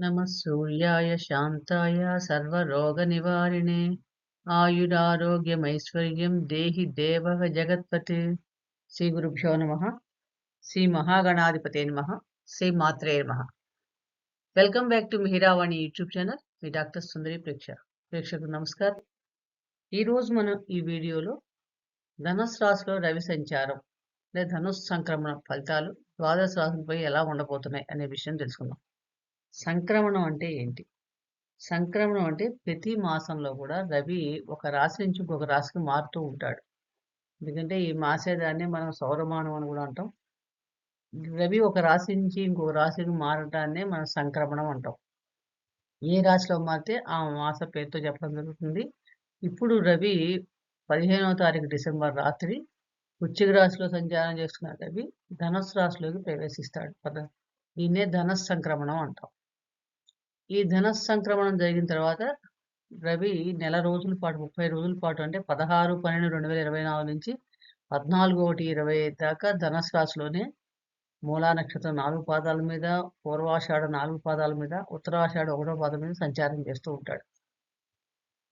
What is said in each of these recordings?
నమ సూర్యాయ శాంతాయ సర్వరోగనివారిణే ఆయురారోగ్యమైశ్వర్యం దేహి దేవ జగత్పతి శ్రీ గురుభ్యో నమ శ్రీ మహాగణాధిపతే నమ శ్రీ మాత్రే నమ welcome back to Mihiravani YouTube channel me doctor Sundari ప్రేక్ష ప్రేక్షకులు నమస్కారం ఈరోజు మనం ఈ వీడియోలో ధనుస్ రాశిలో రవి సంచారం లేదా ధనుస్ సంక్రమణ ఫలితాలు ద్వాదశ రాశులపై ఎలా ఉండబోతున్నాయి అనే విషయం తెలుసుకుందాం. సంక్రమణం అంటే ఏంటి? సంక్రమణం అంటే ప్రతి మాసంలో కూడా రవి ఒక రాశి నుంచి ఇంకొక రాశికి మారుతూ ఉంటాడు. ఎందుకంటే ఈ మాసేదాన్ని మనం సౌరమానం అని కూడా అంటాం. రవి ఒక రాశి నుంచి ఇంకొక రాశికి మారటాన్ని మనం సంక్రమణం అంటాం. ఏ రాశిలో మారితే ఆ మాస పేరుతో చెప్పడం జరుగుతుంది. ఇప్పుడు రవి పదిహేనవ తారీఖు డిసెంబర్ రాత్రి వృశ్చిక రాశిలో సంచారం చేస్తున్న రవి ధనుసు రాశిలోకి ప్రవేశిస్తాడు. పద దీన్నే ధనస్ సంక్రమణం అంటాం. ఈ ధన సంక్రమణం జరిగిన తర్వాత రవి నెల రోజుల పాటు ముప్పై రోజుల పాటు అంటే పదహారు పన్నెండు రెండు వేల ఇరవై నాలుగు నుంచి పద్నాలుగు ఒకటి ఇరవై దాకా ధనస్ రాశిలోనే మూలా నక్షత్రం నాలుగు పాదాల మీద పూర్వాషాఢ నాలుగు పాదాల మీద ఉత్తరాషాఢ ఒకటో పాదం మీద సంచారం చేస్తూ ఉంటాడు.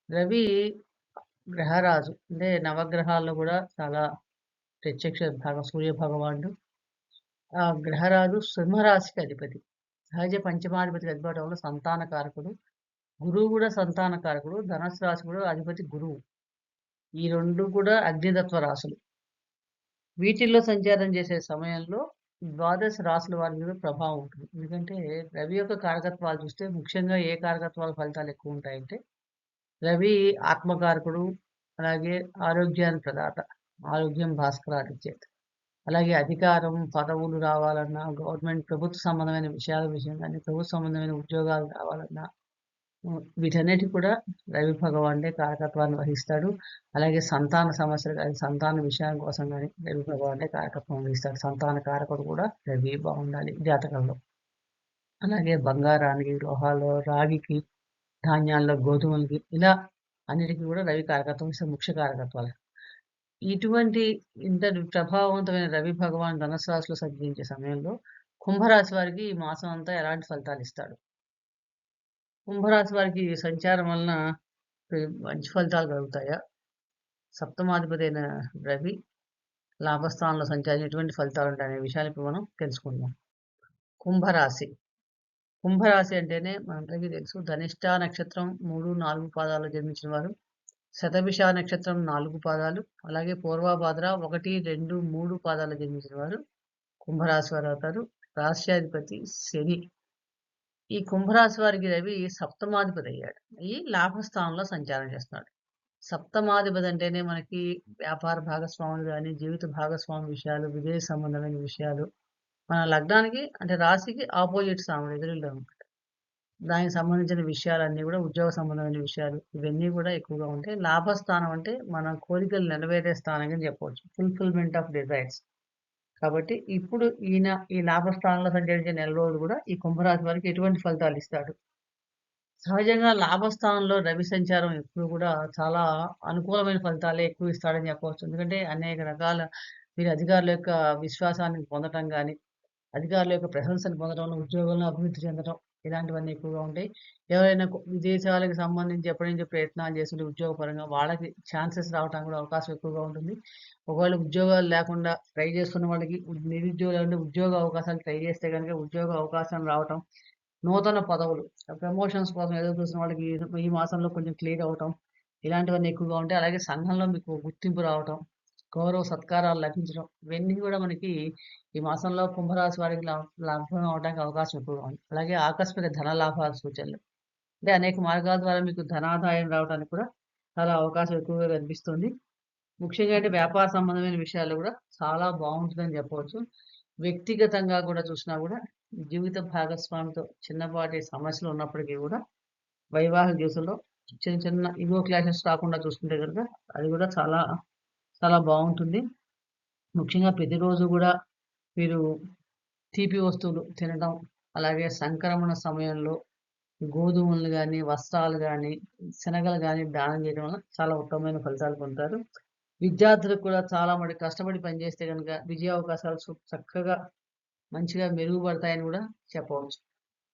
రవి గ్రహరాజు అంటే నవగ్రహాల్లో కూడా చాలా ప్రత్యక్ష భాగం సూర్య భగవానుడు ఆ గ్రహరాజు సింహరాశికి అధిపతి. సహజ పంచమాధిపతికి అధిపతి సంతాన కారకుడు గురువు కూడా సంతాన కారకుడు ధనస్సు రాశి కూడా అధిపతి గురువు. ఈ రెండు కూడా అగ్నితత్వ రాశులు. వీటిల్లో సంచారం చేసే సమయంలో ద్వాదశ రాశుల వారి మీద ప్రభావం ఉంటుంది. ఎందుకంటే రవి యొక్క కారకత్వాలు చూస్తే ముఖ్యంగా ఏ కారకత్వాల ఫలితాలు ఎక్కువ ఉంటాయంటే రవి ఆత్మకారకుడు అలాగే ఆరోగ్యాన్ని ప్రదాత ఆరోగ్యం భాస్కరాదిచ్చేది అలాగే అధికారం పదవులు రావాలన్నా గవర్నమెంట్ ప్రభుత్వ సంబంధమైన విషయాల విషయం కానీ ప్రభుత్వ సంబంధమైన ఉద్యోగాలు రావాలన్నా వీటన్నిటి కూడా రవి భగవానుడే కారకత్వాన్ని వహిస్తాడు. అలాగే సంతాన సమస్యలు కానీ సంతాన విషయం కోసం కానీ రవి భగవానుడే కారకత్వం వహిస్తాడు. సంతాన కారకుడు కూడా రవి బాగుండాలి జాతకంలో. అలాగే బంగారానికి లోహాల్లో రాగికి ధాన్యాల్లో గోధుమలకి ఇలా అన్నిటికీ కూడా రవి కారకత్వం ఇస్తే ముఖ్య కారకత్వాలు. ఇటువంటి ఇంత ప్రభావవంతమైన రవి భగవాన్ ధనుసు రాశిలో సంచరించే సమయంలో కుంభరాశి వారికి ఈ మాసం అంతా ఎలాంటి ఫలితాలు ఇస్తాడు? కుంభరాశి వారికి సంచారం వలన మంచి ఫలితాలు కలుగుతాయా? సప్తమాధిపతి అయిన రవి లాభస్థానంలో సంచారం ఎటువంటి ఫలితాలు ఉంటాయనే విషయాలు ఇప్పుడు మనం తెలుసుకుందాం. కుంభరాశి. కుంభరాశి అంటేనే మనందరికీ తెలుసు ధనిష్ట నక్షత్రం మూడు నాలుగు పాదాలు జన్మించిన వారు శతభిష నక్షత్రం నాలుగు పాదాలు అలాగే పూర్వభాద్ర ఒకటి రెండు మూడు పాదాలు జన్మించిన వారు కుంభరాశి వారు అవుతారు. రాశ్యాధిపతి శని. ఈ కుంభరాశి వారికి రవి సప్తమాధిపతి అయ్యాడు. అయ్యి లాభస్థానంలో సంచారం చేస్తున్నాడు. సప్తమాధిపతి అంటేనే మనకి వ్యాపార భాగస్వాములు కానీ జీవిత భాగస్వామి విషయాలు విదేశ సంబంధమైన విషయాలు. మన లగ్నానికి అంటే రాశికి ఆపోజిట్ స్థానం ఎదురులో అనమాట దానికి సంబంధించిన విషయాలన్నీ కూడా ఉద్యోగ సంబంధమైన విషయాలు ఇవన్నీ కూడా ఎక్కువగా ఉంటాయి లాభస్థానం అంటే మన కోరికలు నెరవేరే స్థానం అని చెప్పవచ్చు. ఫుల్ఫిల్మెంట్ ఆఫ్ డిజైర్స్ కాబట్టి ఇప్పుడు ఈయన ఈ లాభస్థానంలో సంచరించే నెల రోజులు కూడా ఈ కుంభరాశి వారికి ఎటువంటి ఫలితాలు ఇస్తాడు? సహజంగా లాభస్థానంలో రవి సంచారం ఎప్పుడు కూడా చాలా అనుకూలమైన ఫలితాలే ఎక్కువ ఇస్తాడని చెప్పవచ్చు. ఎందుకంటే అనేక రకాల మీరు అధికారుల యొక్క విశ్వాసాన్ని పొందటం కానీ అధికారుల యొక్క ప్రశంసను పొందడం ఉద్యోగంలో అభివృద్ధి చెందడం ఇలాంటివన్నీ ఎక్కువగా ఉంటాయి. ఎవరైనా విదేశాలకు సంబంధించి ఎప్పటి నుంచో ప్రయత్నాలు చేస్తుంటే ఉద్యోగపరంగా వాళ్ళకి ఛాన్సెస్ రావడానికి కూడా అవకాశం ఎక్కువగా ఉంటుంది. ఒకవేళ ఉద్యోగాలు లేకుండా ట్రై చేస్తున్న వాళ్ళకి నిరుద్యోగులు అంటే ఉద్యోగ అవకాశాలు ట్రై చేస్తే కనుక ఉద్యోగ అవకాశం రావటం నూతన పదవులు ప్రమోషన్స్ కోసం ఎదురు చూసిన వాళ్ళకి ఈ మాసంలో కొంచెం క్లియర్ అవటం ఇలాంటివన్నీ ఎక్కువగా ఉంటాయి. అలాగే సంఘంలో మీకు గుర్తింపు రావటం గౌరవ సత్కారాలు లభించడం. ఇవన్నీ కూడా మనకి ఈ మాసంలో కుంభరాశి వారికి లాభం అవడానికి అవకాశం ఎక్కువగా ఉంది. అలాగే ఆకస్మిక ధన లాభాల సూచనలు. అంటే అనేక మార్గాల ద్వారా మీకు ధనాదాయం రావడానికి కూడా చాలా అవకాశం ఎక్కువగా కనిపిస్తుంది. ముఖ్యంగా అంటే వ్యాపార సంబంధమైన విషయాలు కూడా చాలా బాగుంటుందని చెప్పవచ్చు. వ్యక్తిగతంగా కూడా చూసినా కూడా జీవిత భాగస్వామితో చిన్నపాటి సమస్యలు ఉన్నప్పటికీ కూడా వైవాహిక జీవితంలో చిన్న చిన్న ఇగో క్లాసెస్ రాకుండా చూసుకుంటే కనుక అది కూడా చాలా చాలా బాగుంటుంది. ముఖ్యంగా ప్రతిరోజు కూడా మీరు తీపి వస్తువులు తినడం అలాగే సంక్రమణ సమయంలో గోధుమలు కానీ వస్త్రాలు కానీ శనగలు కానీ దానం చేయడం వల్ల చాలా ఉత్తమమైన ఫలితాలు పొందుతారు. విద్యార్థులకు కూడా చాలా మడి కష్టపడి పనిచేస్తే కనుక విజయ అవకాశాలు చక్కగా మంచిగా మెరుగుపడతాయని కూడా చెప్పవచ్చు.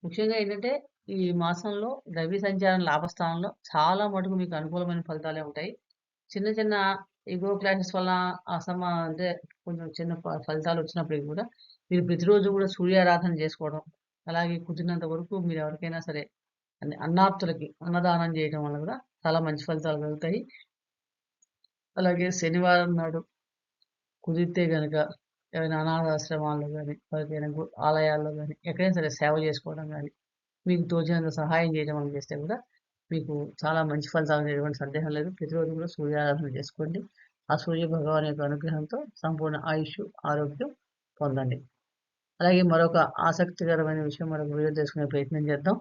ముఖ్యంగా ఏంటంటే ఈ మాసంలో రవి సంచారం లాభస్థానంలో చాలా మటుకు మీకు అనుకూలమైన ఫలితాలే ఉంటాయి. చిన్న చిన్న ఇగో క్లాషెస్ వల్ల అసమ అంటే కొంచెం చిన్న ఫ ఫలితాలు వచ్చినప్పటికి కూడా మీరు ప్రతిరోజు కూడా సూర్యారాధన చేసుకోవడం, అలాగే కుదిరినంత వరకు మీరు ఎవరికైనా సరే అన్నాప్తులకి అన్నదానం చేయడం వల్ల కూడా చాలా మంచి ఫలితాలు కలుగుతాయి. అలాగే శనివారం నాడు కుదిరితే కనుక ఏమైనా అనాథాశ్రమాల్లో కానీ ఎవరికైనా ఆలయాల్లో కానీ ఎక్కడైనా సరే సేవ చేసుకోవడం కానీ మీకు తోచినంత సహాయం చేయడం అని చేస్తే కూడా మీకు చాలా మంచి ఫలితాలు ఎటువంటి సందేహం లేదు. ప్రతిరోజు కూడా సూర్యారాధన చేసుకోండి. ఆ సూర్య భగవాన్ యొక్క అనుగ్రహంతో సంపూర్ణ ఆయుష్, ఆరోగ్యం పొందండి. అలాగే మరొక ఆసక్తికరమైన విషయం మరొక వీడియో తెలుసుకునే ప్రయత్నం చేద్దాం.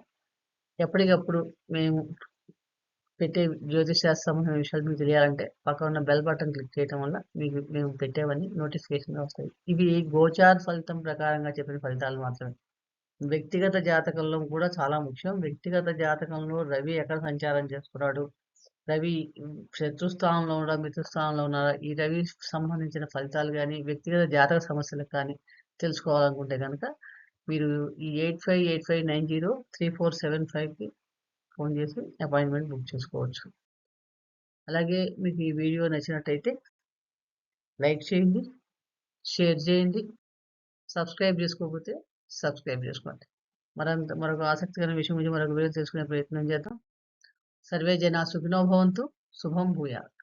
ఎప్పటికప్పుడు మేము పెట్టే జ్యోతిశాస్త్ర సంబంధమైన విషయాలు మీకు తెలియాలంటే పక్కన ఉన్న బెల్ బటన్ క్లిక్ చేయడం వల్ల మీకు మేము పెట్టేవన్నీ నోటిఫికేషన్‌గా వస్తాయి. ఇవి గోచార్ ఫలితం ప్రకారంగా చెప్పిన ఫలితాలు మాత్రమే. వ్యక్తిగత జాతకంలో కూడా చాలా ముఖ్యం. వ్యక్తిగత జాతకంలో రవి ఎక్కడ సంచారం చేస్తున్నాడు? రవి శత్రుస్థానంలో ఉన్నాడా? మిత్రస్థానంలో ఉన్నారా ఈ రవికి సంబంధించిన ఫలితాలు కానీ వ్యక్తిగత జాతక సమస్యలకు కానీ తెలుసుకోవాలనుకుంటే కనుక మీరు ఈ 8585903475కి ఫోన్ చేసి అపాయింట్మెంట్ బుక్ చేసుకోవచ్చు. అలాగే మీకు ఈ వీడియో నచ్చినట్టయితే లైక్ చేయండి, షేర్ చేయండి. సబ్స్క్రైబ్ చేసుకోకపోతే సబ్స్క్రైబ్ చేసుకోండి. మరంత మరొక ఆసక్తికరమైన విషయం గురించి మరొక వీడియో తెలుసుకునే ప్రయత్నం చేద్దాం. సర్వే జనా సుఖినో భవంతు. శుభం భూయాలు